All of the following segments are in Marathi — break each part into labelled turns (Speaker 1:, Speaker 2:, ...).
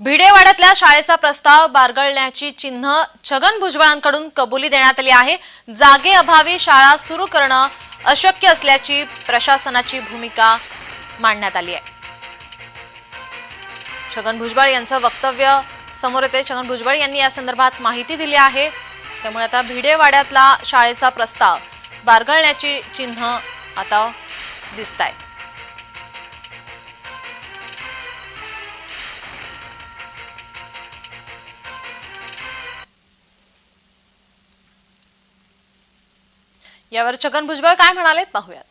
Speaker 1: भिडेवाड्यातल्या शाळेचा प्रस्ताव बारगळण्याची चिन्ह छगन भुजबळांकडून कबुली देण्यात आली आहे. जागेअभावी शाळा सुरू करणं अशक्य असल्याची प्रशासनाची भूमिका मांडण्यात आली आहे. छगन भुजबळ यांचं वक्तव्य समोर येते छगन भुजबळ यांनी या संदर्भात माहिती दिली आहे. त्यामुळे आता भिडेवाड्यातला शाळेचा प्रस्ताव बारगळण्याची चिन्ह आता दिसत आहे यावर छगन भुजबळ काय म्हणालेत पाहूयात.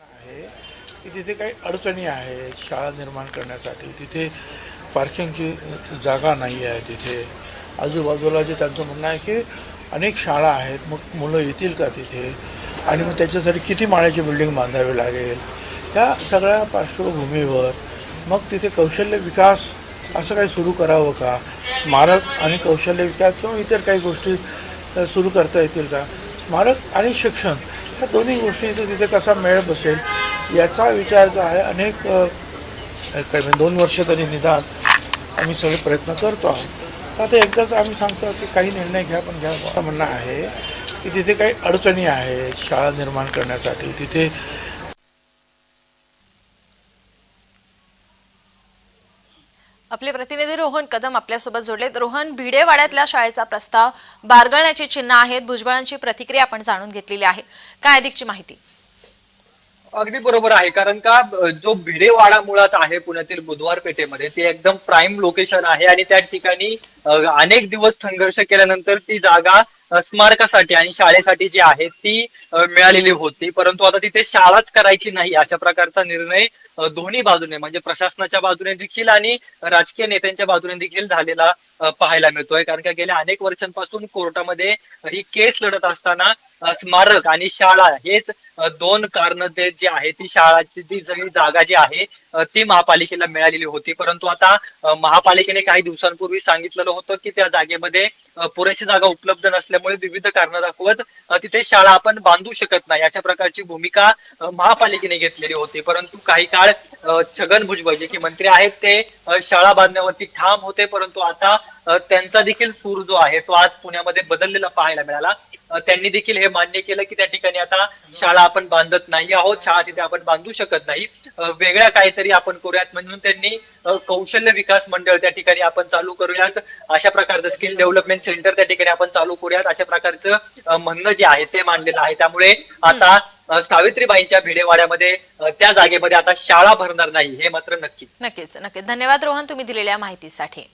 Speaker 2: आहे की तिथे काही अडचणी आहेत शाळा निर्माण करण्यासाठी तिथे पार्किंगची जागा नाही आहे तिथे. आजूबाजूला जे त्यांचं म्हणणं आहे की अनेक शाळा आहेत मग मुलं येतील का तिथे? आणि मग त्याच्यासाठी किती माळ्याची बिल्डिंग बांधावी लागेल? या सगळ्या पार्श्वभूमीवर मग तिथे कौशल्य विकास असं काही सुरू करावं का? स्मारक आणि कौशल्य विकास किंवा इतर काही गोष्टी सुरू करता येतील का? स्मारक आणि शिक्षण या दोन्ही गोष्टींचा तिथे कसा मेळ बसेल याचा विचार जो आहे अनेक काय म्हणजे दोन वर्ष तरी निदान आम्ही सगळे प्रयत्न करतो आहोत. आता एकदाच आम्ही सांगतो की काही निर्णय घ्या पण घ्या असं म्हणणं आहे की तिथे काही अडचणी आहेत शाळा निर्माण करण्यासाठी तिथे
Speaker 1: आपले प्रतिनिधी रोहन कदम आपल्यासोबत जोडलेत रोहन भिडेवाड्यातल्या शाळेचा प्रस्ताव बारगळण्याची चिन्ह आहेत भुजबळांची प्रतिक्रिया आपण जाणून घेतलेली आहे. काय अधिकची माहिती?
Speaker 3: अगदी बरोबर आहे कारण का जो भिडेवाडा मुळात आहे पुण्यातील बुधवार पेठेमध्ये ते एकदम प्राईम लोकेशन आहे आणि त्या ठिकाणी अनेक दिवस संघर्ष केल्यानंतर ती जागा स्मारकासाठी आणि शाळेसाठी जी आहे ती मिळालेली होती. परंतु आता तिथे शाळाच करायची नाही अशा प्रकारचा निर्णय दोन्ही बाजूने म्हणजे प्रशासनाच्या बाजूने देखील आणि राजकीय नेत्यांच्या बाजूने देखील झालेला पाहायला मिळतोय. कारण का गेल्या अनेक वर्षांपासून कोर्टामध्ये ही केस लढत असताना स्मारक आणि शाळा हेच दोन कारण ते जी आहे ती शाळाची जी सगळी जागा जी आहे ती महापालिकेला मिळालेली होती. परंतु आता महापालिकेने काही दिवसांपूर्वी सांगितलेलं होतं की त्या जागेमध्ये पुरेशी जागा उपलब्ध नसल्यामुळे विविध कारण दाखवत तिथे शाळा आपण बांधू शकत नाही. अशा प्रकारची भूमिका महापालिकेने घेतलेली होती. परंतु काही काळ छगन भुजबळ जे की मंत्री आहेत ते शाळा बांधण्यावरती ठाम होते. परंतु आता त्यांचा देखील सूर जो आहे तो आज पुण्यामध्ये बदललेला पाहायला मिळाला. त्यांनी देखील हे मान्य केलं की त्या ठिकाणी आता शाळा आपण बांधत नाही आहोत शाळा तिथे आपण बांधू शकत नाही. वेगळ्या काहीतरी आपण करूयात म्हणून त्यांनी कौशल्य विकास मंडळ त्या ठिकाणी आपण चालू करूयात. अशा प्रकारचं स्किल डेव्हलपमेंट सेंटर त्या ठिकाणी आपण चालू करूयात. अशा प्रकारचं म्हणणं जे आहे ते मांडलेलं आहे. त्यामुळे आता सावित्रीबाईंच्या भिडेवाड्यामध्ये त्या जागेमध्ये आता शाळा भरणार नाही हे मात्र नक्की.
Speaker 1: नक्कीच नक्कीच. धन्यवाद रोहन तुम्ही दिलेल्या माहितीसाठी.